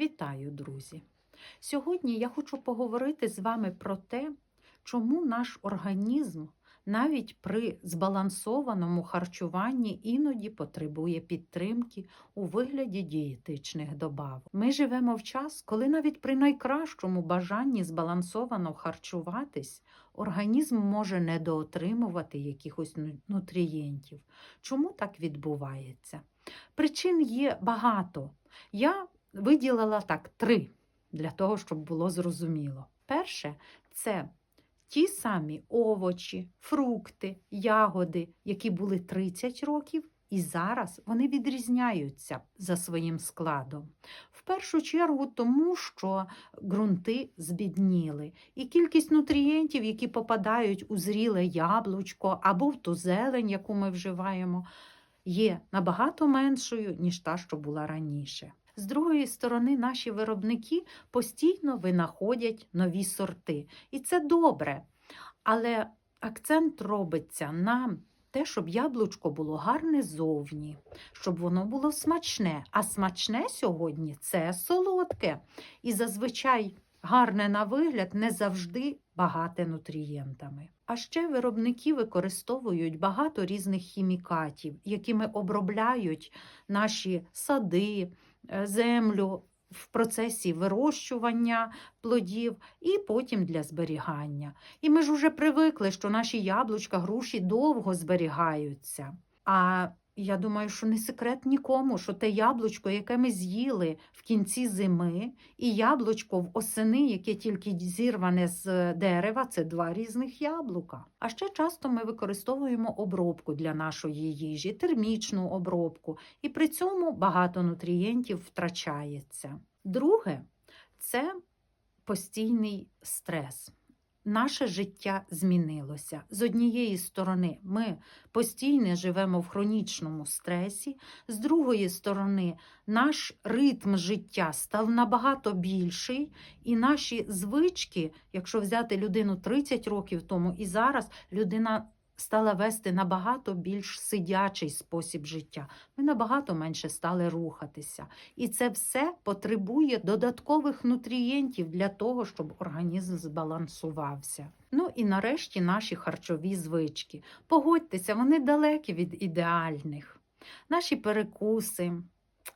Вітаю, друзі! Сьогодні я хочу поговорити з вами про те, чому наш організм навіть при збалансованому харчуванні іноді потребує підтримки у вигляді дієтичних добавок. Ми живемо в час, коли навіть при найкращому бажанні збалансовано харчуватись, організм може недоотримувати якихось ну- нутрієнтів. Чому так відбувається? Причин є багато. Я виділила так три для того, щоб було зрозуміло. Перше це ті самі овочі, фрукти, ягоди, які були 30 років, і зараз вони відрізняються за своїм складом. В першу чергу, тому що ґрунти збідніли, і кількість нутрієнтів, які попадають у зріле яблучко або в ту зелень, яку ми вживаємо, є набагато меншою, ніж та, що була раніше. З другої сторони, наші виробники постійно винаходять нові сорти. І це добре. Але акцент робиться на те, щоб яблучко було гарне зовні, щоб воно було смачне. А смачне сьогодні це солодке. І зазвичай гарне на вигляд не завжди багате нутрієнтами. А ще виробники використовують багато різних хімікатів, якими обробляють наші сади, землю в процесі вирощування плодів і потім для зберігання. І ми ж уже привикли, що наші яблучка, груші довго зберігаються. А я думаю, що не секрет нікому, що те яблучко, яке ми з'їли в кінці зими, і яблучко в осени, яке тільки зірване з дерева, це два різних яблука. А ще часто ми використовуємо обробку для нашої їжі, термічну обробку, і при цьому багато нутрієнтів втрачається. Друге це постійний стрес. Наше життя змінилося. З однієї сторони, ми постійно живемо в хронічному стресі, з другої сторони, наш ритм життя став набагато більший, і наші звички, якщо взяти людину 30 років тому і зараз, людина стала вести набагато більш сидячий спосіб життя. Ми набагато менше стали рухатися. І це все потребує додаткових нутрієнтів для того, щоб організм збалансувався. Ну і нарешті наші харчові звички. Погодьтеся, вони далекі від ідеальних. Наші перекуси,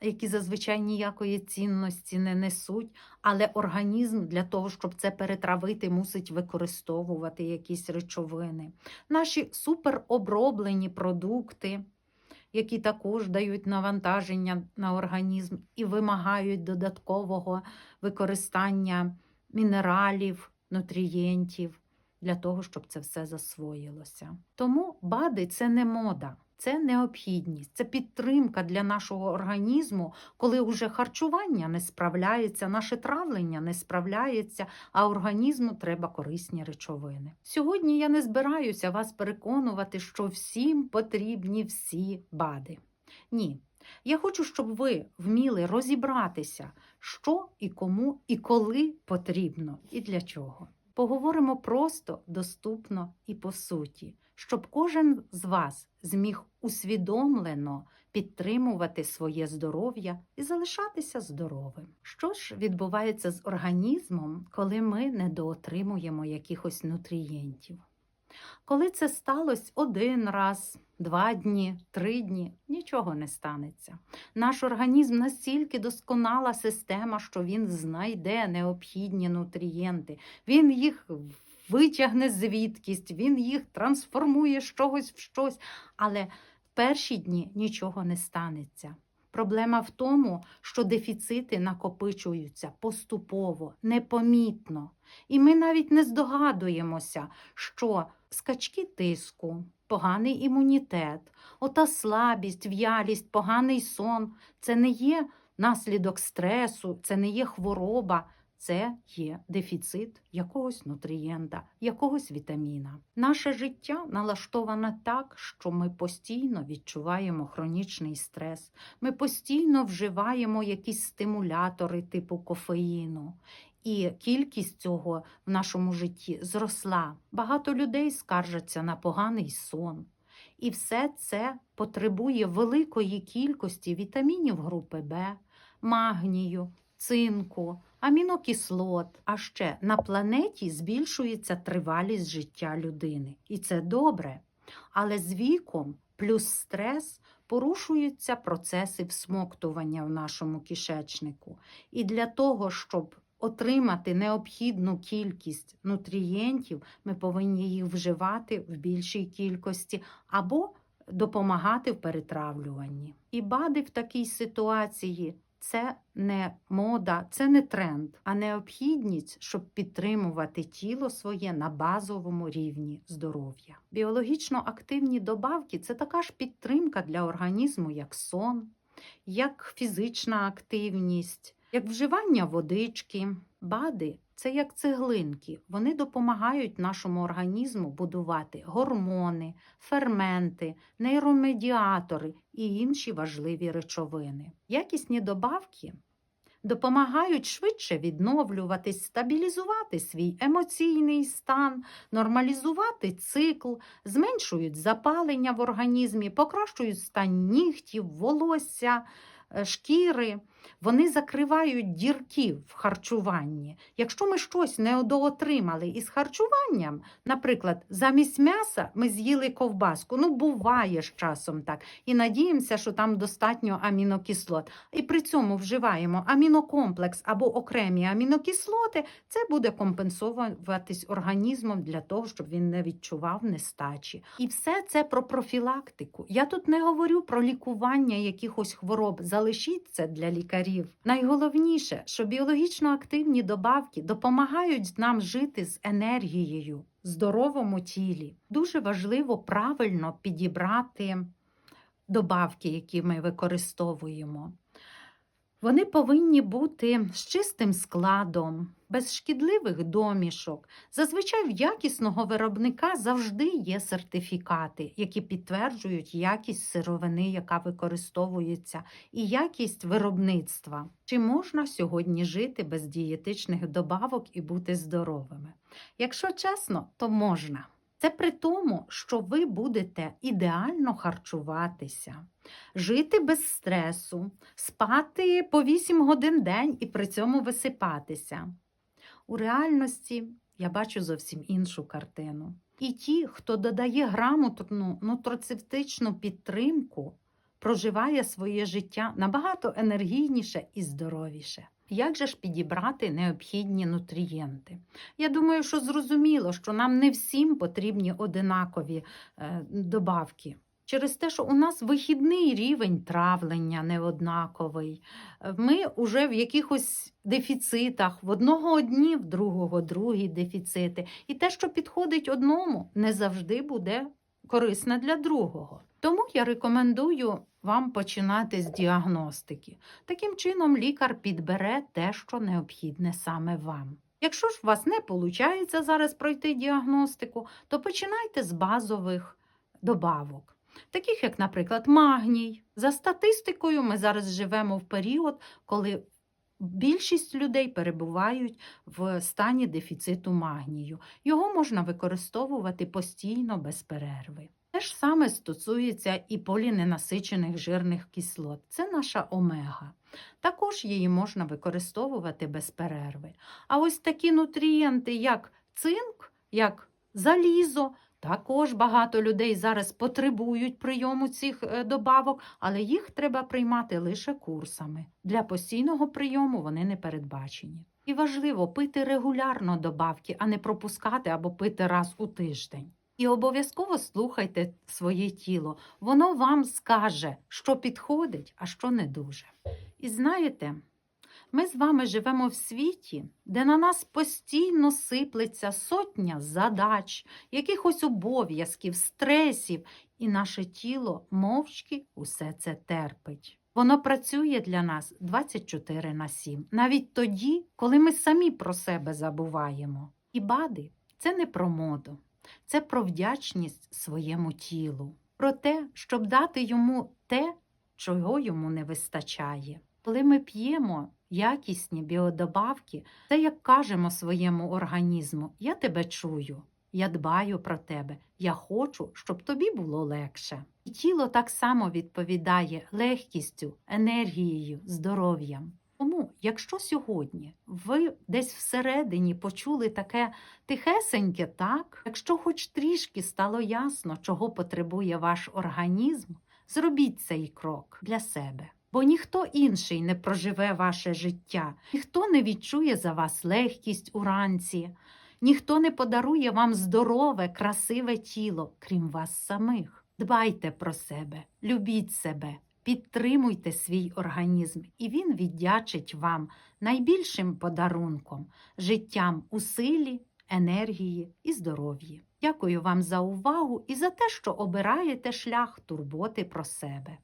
які зазвичай ніякої цінності не несуть, але організм для того, щоб це перетравити, мусить використовувати якісь речовини. Наші супероброблені продукти, які також дають навантаження на організм і вимагають додаткового використання мінералів, нутрієнтів для того, щоб це все засвоїлося. Тому БАДи це не мода. Це необхідність, це підтримка для нашого організму, коли вже харчування не справляється, наше травлення не справляється, а організму треба корисні речовини. Сьогодні я не збираюся вас переконувати, що всім потрібні всі БАДи. Ні. Я хочу, щоб ви вміли розібратися, що і кому і коли потрібно, і для чого. Поговоримо просто, доступно і по суті, щоб кожен з вас зміг усвідомлено підтримувати своє здоров'я і залишатися здоровим. Що ж відбувається з організмом, коли ми недоотримуємо якихось нутрієнтів? Коли це сталося один раз, два дні, три дні, нічого не станеться. Наш організм настільки досконала система, що він знайде необхідні нутрієнти. Він їх витягне звідкись, він їх трансформує з чогось в щось. Але в перші дні нічого не станеться. Проблема в тому, що дефіцити накопичуються поступово, непомітно. І ми навіть не здогадуємося, що скачки тиску, поганий імунітет, ота слабість, в'ялість, поганий сон це не є наслідок стресу, це не є хвороба, це є дефіцит якогось нутрієнта, якогось вітаміна. Наше життя налаштоване так, що ми постійно відчуваємо хронічний стрес, ми постійно вживаємо якісь стимулятори типу кофеїну. І кількість цього в нашому житті зросла. Багато людей скаржаться на поганий сон. І все це потребує великої кількості вітамінів групи Б, магнію, цинку, амінокислот. А ще на планеті збільшується тривалість життя людини. І це добре. Але з віком плюс стрес порушуються процеси всмоктування в нашому кишечнику. І для того, щоб отримати необхідну кількість нутрієнтів, ми повинні їх вживати в більшій кількості або допомагати в перетравлюванні. І БАДи в такій ситуації це не мода, це не тренд, а необхідність, щоб підтримувати тіло своє на базовому рівні здоров'я. Біологічно активні добавки це така ж підтримка для організму, як сон, як фізична активність, як вживання водички. БАДи це як цеглинки. Вони допомагають нашому організму будувати гормони, ферменти, нейромедіатори і інші важливі речовини. Якісні добавки допомагають швидше відновлюватись, стабілізувати свій емоційний стан, нормалізувати цикл, зменшують запалення в організмі, покращують стан нігтів, волосся, е, шкіри. Вони закривають дірки в харчуванні. Якщо ми щось не доотримали із харчуванням, наприклад, замість м'яса ми з'їли ковбаску. Ну, буває з часом так. І надіємося, що там достатньо амінокислот. І при цьому вживаємо амінокомплекс або окремі амінокислоти, це буде компенсовуватись організмом для того, щоб він не відчував нестачі. І все це про профілактику. Я тут не говорю про лікування якихось хвороб. Залишіть це для лікарів. Найголовніше, що біологічно активні добавки допомагають нам жити з енергією здоровому тілі. Дуже важливо правильно підібрати добавки, які ми використовуємо. Вони повинні бути з чистим складом, без шкідливих домішок. Зазвичай в якісного виробника завжди є сертифікати, які підтверджують якість сировини, яка використовується, і якість виробництва. Чи можна сьогодні жити без дієтичних добавок і бути здоровими? Якщо чесно, то можна. Це при тому, що ви будете ідеально харчуватися, жити без стресу, спати по 8 годин день і при цьому висипатися. У реальності я бачу зовсім іншу картину. І ті, хто додає грамотну нутроцептичну підтримку, проживає своє життя набагато енергійніше і здоровіше. Як же ж підібрати необхідні нутрієнти? Я думаю, що зрозуміло, що нам не всім потрібні одинакові е, добавки. Через те, що у нас вихідний рівень травлення неоднаковий, Е, ми вже в якихось дефіцитах, в одного одні, в другого другі дефіцити. І те, що підходить одному, не завжди буде корисне для другого. Тому я рекомендую вам починати з діагностики. Таким чином, лікар підбере те, що необхідне саме вам. Якщо ж у вас не виходить зараз пройти діагностику, то починайте з базових добавок, таких як, наприклад, магній. За статистикою, ми зараз живемо в період, коли більшість людей перебувають в стані дефіциту магнію. Його можна використовувати постійно без перерви. Те ж саме стосується і поліненасичених жирних кислот. Це наша омега. Також її можна використовувати без перерви. А ось такі нутрієнти, як цинк, як залізо, також багато людей зараз потребують прийому цих е, добавок, але їх треба приймати лише курсами. Для постійного прийому вони не передбачені. І важливо пити регулярно добавки, а не пропускати або пити раз у тиждень. І обов'язково слухайте своє тіло. Воно вам скаже, що підходить, а що не дуже. І знаєте, ми з вами живемо в світі, де на нас постійно сиплеться сотня задач, якихось обов'язків, стресів, і наше тіло мовчки усе це терпить. Воно працює для нас 24 на 7, навіть тоді, коли ми самі про себе забуваємо. І бади це не про моду, це про вдячність своєму тілу, про те, щоб дати йому те, чого йому не вистачає. Коли ми п'ємо якісні біодобавки, це як кажемо своєму організму: я тебе чую, я дбаю про тебе, я хочу, щоб тобі було легше. І тіло так само відповідає легкістю, енергією, здоров'ям. Якщо сьогодні ви десь всередині почули таке тихесеньке так, якщо хоч трішки стало ясно, чого потребує ваш організм, зробіть цей крок для себе. Бо ніхто інший не проживе ваше життя, ніхто не відчує за вас легкість уранці, ніхто не подарує вам здорове, красиве тіло, крім вас самих. Дбайте про себе, любіть себе, підтримуйте свій організм, і він віддячить вам найбільшим подарунком життям у силі, енергії і здоров'ї. Дякую вам за увагу і за те, що обираєте шлях турботи про себе.